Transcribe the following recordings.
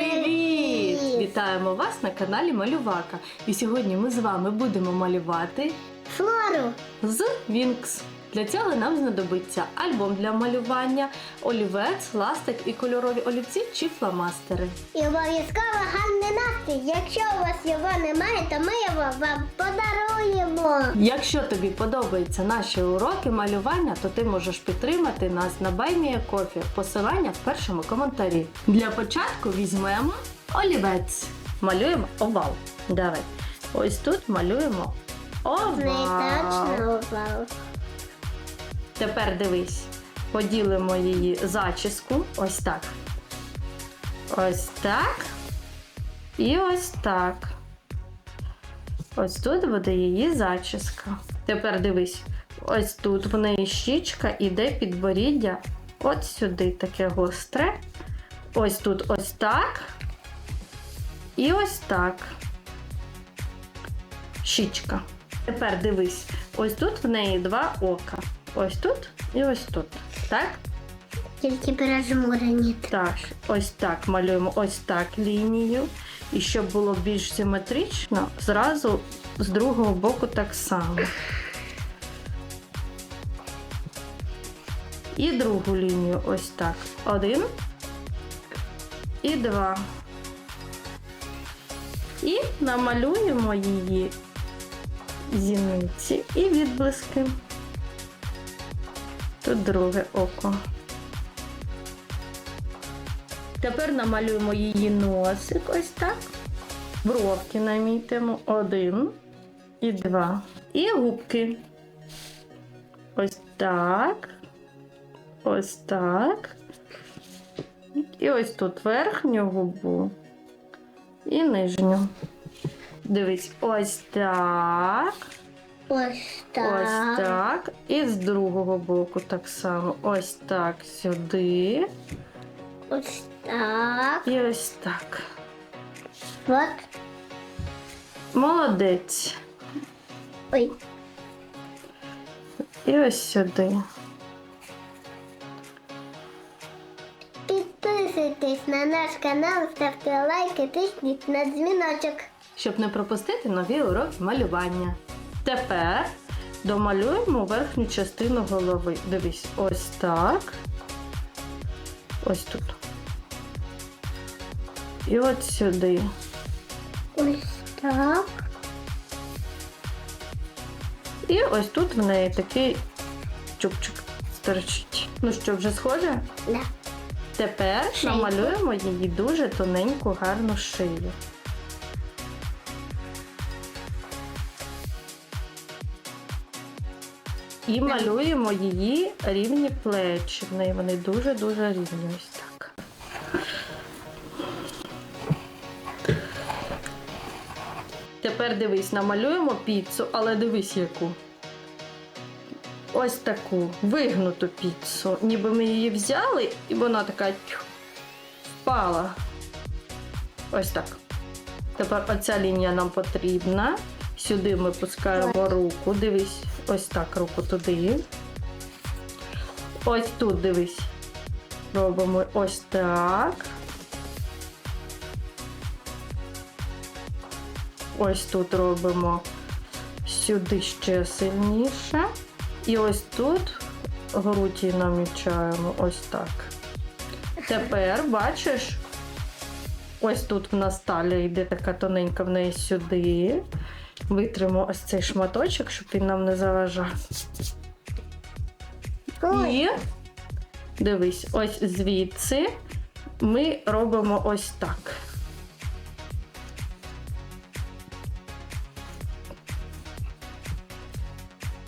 Привіт! Вітаємо вас на каналі Малювака. І сьогодні ми з вами будемо малювати Флору. з Вінкс. Для цього нам знадобиться альбом для малювання, олівець, ластик і кольорові олівці чи фломастери. І обов'язково гарний настрій. Якщо у вас його немає, то ми його вам подаруємо. Якщо тобі подобаються наші уроки малювання, то ти можеш підтримати нас на Баймія Кофі. Посилання в першому коментарі. Для початку візьмемо олівець. Малюємо овал. Давай. Ось тут малюємо овал. Не точно увагу. Тепер дивись, поділимо її зачіску. Ось так. Ось так. І ось так. Ось тут буде її зачіска. Тепер дивись, ось тут в неї щічка іде підборіддя. От сюди таке гостре. Ось тут ось так. І ось так. Щічка. Тепер дивись, ось тут в неї два ока. Ось тут і ось тут. Так? Тільки пережмурені. Так, ось так малюємо ось так лінію. І щоб було більш симетрично, зразу з другого боку так само. І другу лінію ось так. Один і два. І намалюємо її зіниці і відблиски. Тут друге око. Тепер намалюємо її носик ось так. Бровки намітимо. Один і два. І губки. Ось так. Ось так. І ось тут верхню губу і нижню. Дивись, ось так. Ось так. Ось так. І з другого боку так само. Ось так сюди. Ось так. І ось так. От. Молодець. Ой. І ось сюди. Підписуйтесь на наш канал, ставте лайки, тисніть на дзвіночок. Щоб не пропустити нові уроки малювання. Тепер домалюємо верхню частину голови. Дивись, ось так. Ось тут. І от сюди. Ось так. І ось тут в неї такий чубчик стерчить. Ну що, вже схоже? Да. Тепер намалюємо її дуже тоненьку, гарну шию. І малюємо її рівні плечі. В неї вони дуже-дуже рівні. Ось так. Тепер дивись, намалюємо піцу, але дивись яку. Ось таку вигнуту піцу. Ніби ми її взяли, і вона така впала. Ось так. Тепер оця лінія нам потрібна. Сюди ми пускаємо руку. Дивись, ось так руку туди. Ось тут дивись. Робимо ось так. Ось тут робимо сюди ще сильніше. І ось тут груді намічаємо ось так. Тепер бачиш, ось тут в нас талія йде така тоненька в неї сюди. Витримо ось цей шматочок, щоб він нам не заважав. Ой. І дивись, ось звідси ми робимо ось так.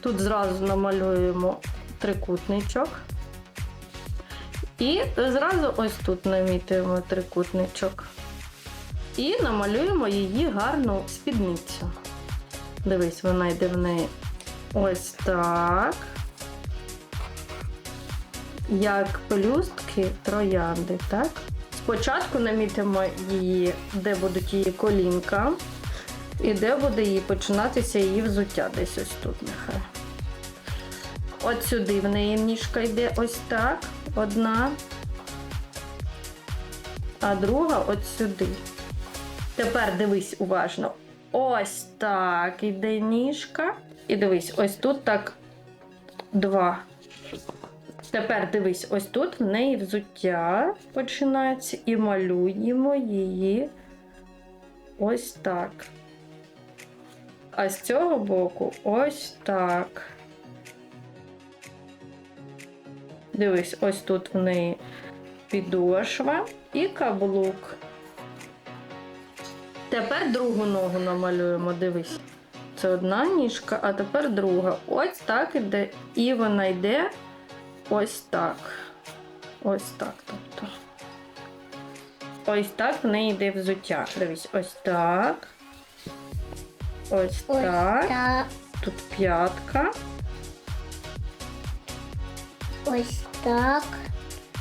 Тут зразу намалюємо трикутничок. І зразу ось тут намітуємо трикутничок. І намалюємо її гарну спідницю. Дивись, вона йде в неї ось так. Як пелюстки троянди, так? Спочатку намітимо її, де будуть її колінка, і де буде її починатися її взуття. Десь ось тут нехай. От сюди в неї ніжка йде ось так. Одна. а друга от сюди. Тепер дивись уважно. Ось так іде ніжка. І дивись, ось тут так два. Тепер дивись, ось тут в неї взуття починається і малюємо її ось так. А з цього боку ось так. Дивись, ось тут в неї підошва і каблук. Тепер другу ногу намалюємо, дивись. Це одна ніжка, а тепер друга. Ось так іде. І вона йде ось так. Ось так. Тобто. Ось так в неї йде взуття. Дивись, ось так. Ось, Ось так. так. Тут п'ятка. Ось так.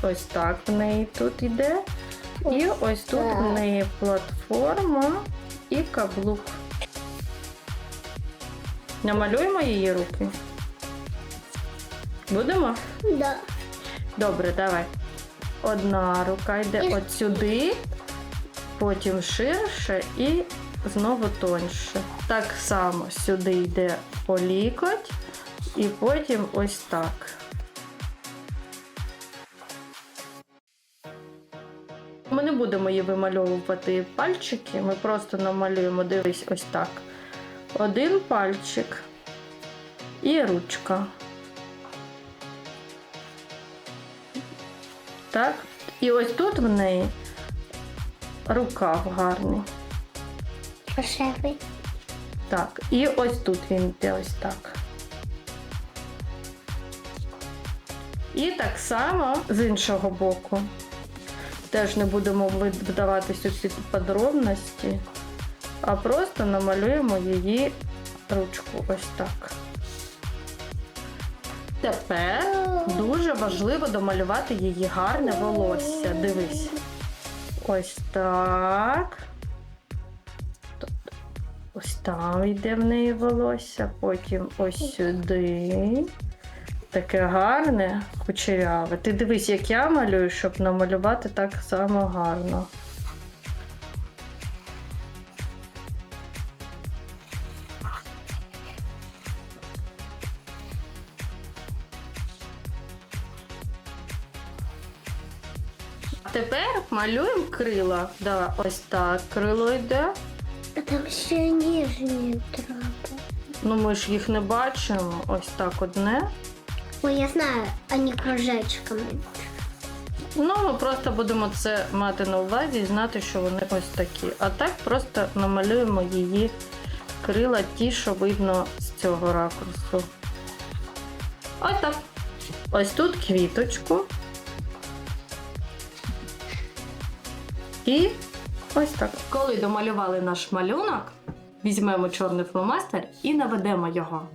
Ось так в неї тут іде. І ось тут в неї платформа і каблук. Намалюємо її руки. Будемо? Да. Добре, давай. Одна рука йде І- от сюди, потім ширше і знову тоньше. Так само сюди йде по лікоть, і потім ось так. Не будемо її вимальовувати пальчики, ми просто намалюємо, дивись, ось так. Один пальчик і ручка. Так. І ось тут в неї рукав гарний. Рожевий. Так. І ось тут він йде ось так. І так само з іншого боку. Теж не будемо вдаватися у всі подробності, а просто намалюємо її ручку ось так. Тепер дуже важливо домалювати її гарне волосся. Дивись. Ось так. Тобто Ось там йде в неї волосся, потім ось сюди. Таке гарне, кучеряве. Ти дивись, як я малюю, щоб намалювати так само гарно. А Тепер малюємо крила. Да, ось так. Крило йде. А там ще ніжні треба. Ну ми ж їх не бачимо. Ось так одне. Ой, я знаю, ані кружечками. Ну, ми просто будемо це мати на увазі і знати, що вони ось такі. А так просто намалюємо її крила ті, що видно з цього ракурсу. Ось так. Ось тут квіточку. І ось так. Коли домалювали наш малюнок, візьмемо чорний фломастер і наведемо його.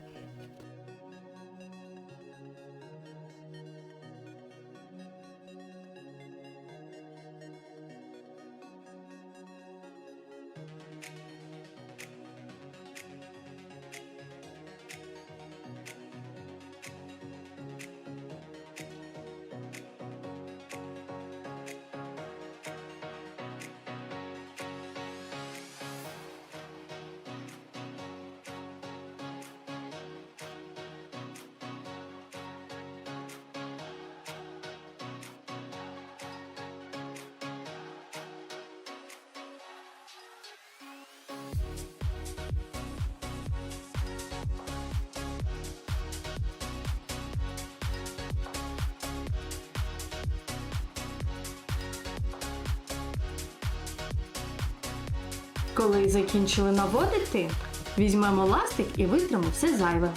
Коли закінчили наводити, візьмемо ластик і витримо все зайве.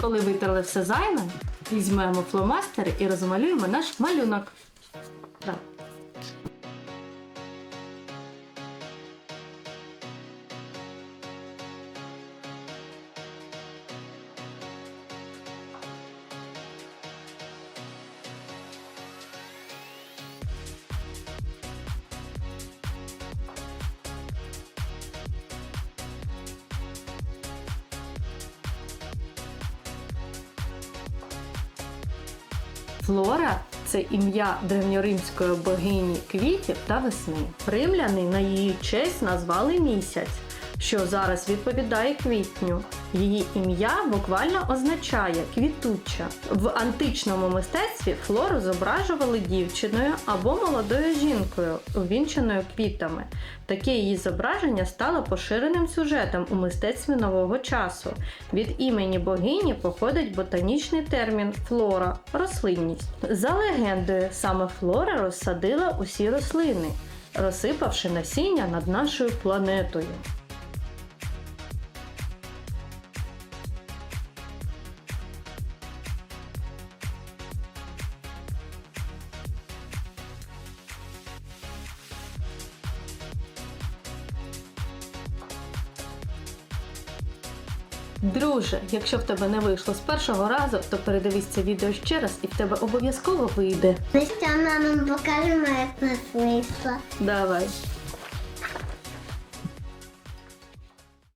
Коли витерли все займе, візьмемо фломастери і розмалюємо наш малюнок. Флора це ім'я древньоримської богині квітів та весни. Римляни на її честь назвали місяць, що зараз відповідає квітню. Її ім'я буквально означає квітуча. В античному мистецтві флору зображували дівчиною або молодою жінкою, увінченою квітами. Таке її зображення стало поширеним сюжетом у мистецтві нового часу. Від імені богині походить ботанічний термін флора рослинність. За легендою, саме флора розсадила усі рослини, розсипавши насіння над нашою планетою. Друже, якщо в тебе не вийшло з першого разу, то передивись це відео ще раз і в тебе обов'язково вийде. Ми ще нам покажемо, як нас вийшло. Давай.